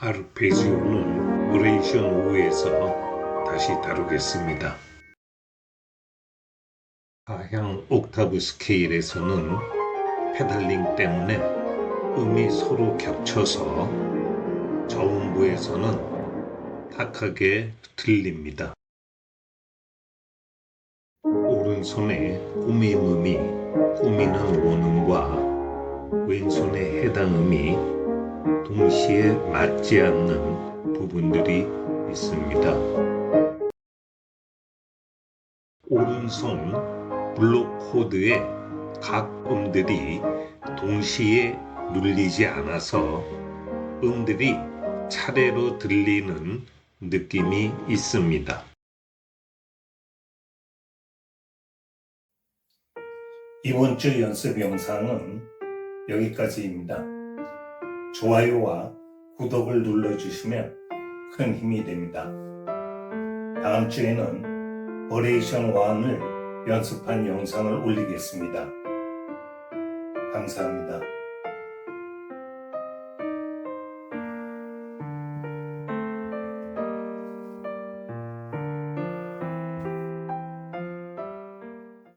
아르페지오는 오레이션 5에서 다시 다루겠습니다. 가향 옥타브 스케일에서는 페달링 때문에 음이 서로 겹쳐서 저음부에서는 탁하게 들립니다. 오른손에 꾸밈음이 꾸미는 원음과 왼손의 해당 음이 동시에 맞지 않는 부분들이 있습니다. 오른손 블록 코드의 각 음들이 동시에 눌리지 않아서 음들이 차례로 들리는 느낌이 있습니다. 이번 주 연습 영상은 여기까지입니다. 좋아요와 구독을 눌러주시면 큰 힘이 됩니다. 다음 주에는 버레이션 1을 연습한 영상을 올리겠습니다. 감사합니다.